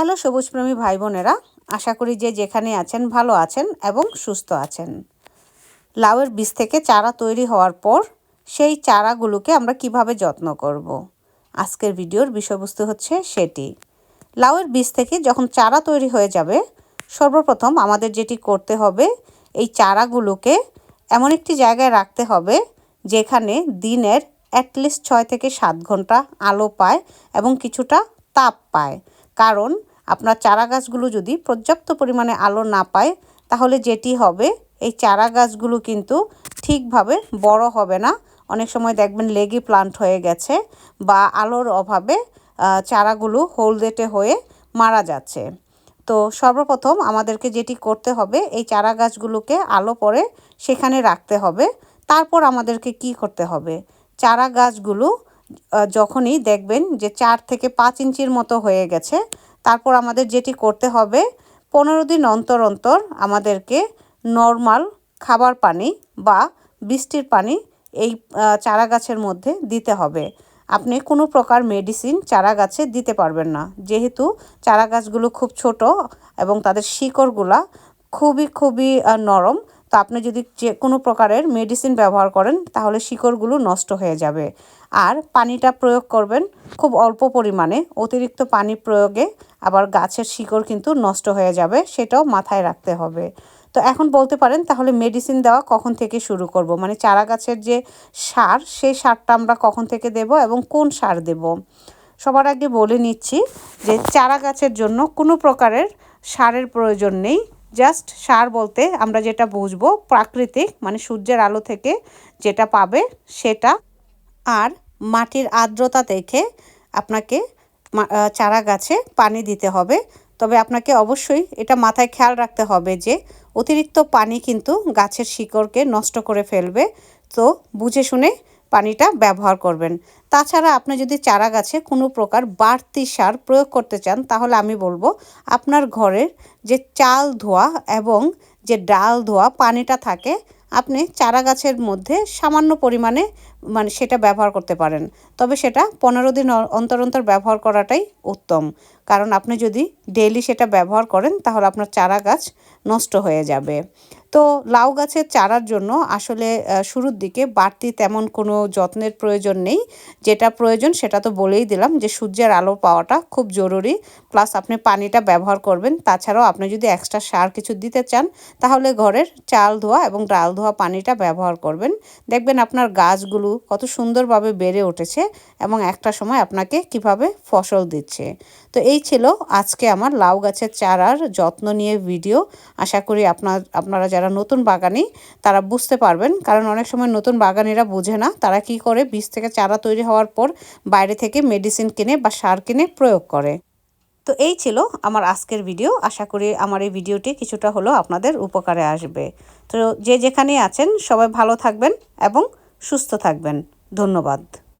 Hello সবুজপ্রেমী ভাই বোনেরা আশা করি যে যেখানে আছেন ভালো আছেন এবং সুস্থ আছেন। লাউয়ের বীজ থেকে চারা তৈরি হওয়ার পর সেই চারাগুলোকে আমরা কীভাবে যত্ন করব। আজকের ভিডিওর বিষয়বস্তু হচ্ছে সেটি। লাউয়ের বীজ থেকে যখন চারা তৈরি হয়ে যাবে, সর্বপ্রথম আমাদের যেটি করতে হবে, এই চারাগুলোকে এমন একটি জায়গায় রাখতে হবে যেখানে দিনের অ্যাটলিস্ট ছয় থেকে সাত ঘণ্টা আলো পায় এবং কিছুটা তাপ পায়। কারণ আপনার চারা গাছগুলো যদি পর্যাপ্ত পরিমাণে আলো না পায়, তাহলে যেটি হবে, এই চারা গাছগুলো কিন্তু ঠিকভাবে বড় হবে না। অনেক সময় দেখবেন লেগি প্লান্ট হয়ে গেছে বা আলোর অভাবে চারাগুলো হোলদেটে হয়ে মারা যাচ্ছে। তো সর্বপ্রথম আমাদেরকে যেটি করতে হবে, এই চারা গাছগুলোকে আলো পরে সেখানে রাখতে হবে। তারপর আমাদেরকে কি করতে হবে? চারা গাছগুলো যখনই দেখবেন যে চার থেকে পাঁচ ইঞ্চির মতো হয়ে গেছে তারপর আমাদের যেটি করতে হবে, পনেরো দিন অন্তর অন্তর আমাদেরকে নর্মাল খাবার পানি বা বৃষ্টির পানি এই চারা গাছের মধ্যে দিতে হবে। আপনি কোনো প্রকার মেডিসিন চারা গাছে দিতে পারবেন না। যেহেতু চারা গাছগুলো খুব ছোট এবং তাদের শিকড়গুলা খুবই খুবই নরম তো আপনি যদি যে কোনো প্রকারের মেডিসিন ব্যবহার করেন, তাহলে শিকড়গুলো নষ্ট হয়ে যাবে। আর পানিটা প্রয়োগ করবেন খুব অল্প পরিমাণে। অতিরিক্ত পানি প্রয়োগে আবার গাছের শিকড় কিন্তু নষ্ট হয়ে যাবে, সেটাও মাথায় রাখতে হবে। তো এখন বলতে পারেন, তাহলে মেডিসিন দেওয়া কখন থেকে শুরু করব? মানে চারা গাছের যে সার, সেই সারটা আমরা কখন থেকে দেব এবং কোন সার দেব? সবার আগে বলে নিচ্ছি যে চারা গাছের জন্য কোনো প্রকারের সারের প্রয়োজন নেই। জাস্ট সার বলতে আমরা যেটা বুঝব, প্রাকৃতিক মানে সূর্যের আলো থেকে যেটা পাবে সেটা আর মাটির আর্দ্রতা দেখে আপনাকে চারা গাছে পানি দিতে হবে। তবে আপনাকে অবশ্যই এটা মাথায় খেয়াল রাখতে হবে যে অতিরিক্ত পানি কিন্তু গাছের শিকড়কে নষ্ট করে ফেলবে। তো বুঝে শুনে পানিটা ব্যবহার করবেন। তাছাড়া আপনি যদি চারা গাছে কোনো প্রকার বাড়তি সার প্রয়োগ করতে চান, তাহলে আমি বলব আপনার ঘরের যে চাল ধোয়া এবং যে ডাল ধোয়া পানিটা থাকে আপনি চারা গাছের মধ্যে সামান্য পরিমাণে মানে সেটা ব্যবহার করতে পারেন। তবে সেটা পনেরো দিন অন্তর অন্তর ব্যবহার করাটাই উত্তম। কারণ আপনি যদি ডেইলি সেটা ব্যবহার করেন, তাহলে আপনার চারা গাছ নষ্ট হয়ে যাবে। তো লাউ গাছের চারার জন্য আসলে শুরুর দিকে বাড়তি তেমন কোনো যত্নের প্রয়োজন নেই। যেটা প্রয়োজন সেটা তো বলেই দিলাম যে সূর্যের আলো পাওয়াটা খুব জরুরি। প্লাস আপনি পানিটা ব্যবহার করবেন। তাছাড়াও আপনি যদি এক্সট্রা সার কিছু দিতে চান, তাহলে ঘরের চাল ধোয়া এবং ডাল পানিটা ব্যবহার করবেন। দেখবেন আপনার গাছগুলো কত সুন্দরভাবে বেড়ে উঠেছে এবং একটা সময় আপনাকে কীভাবে ফসল দিচ্ছে। তো এই ছিল আজকে আমার লাউ গাছের চারার যত্ন নিয়ে ভিডিও। আশা করি আপনার, আপনারা যারা নতুন বাগানি, তারা বুঝতে পারবেন। কারণ অনেক সময় নতুন বাগানিরা বোঝে না তারা কি করে বীজ থেকে চারা তৈরি হওয়ার পর বাইরে থেকে মেডিসিন কিনে বা সার কিনে প্রয়োগ করে। তো এই ছিল আমার আজকের ভিডিও আশা করি আমার এই ভিডিওটি কিছুটা হলেও আপনাদের উপকারে আসবে। তো যে যেখানে আছেন, সবাই ভালো থাকবেন এবং সুস্থ থাকবেন। ধন্যবাদ।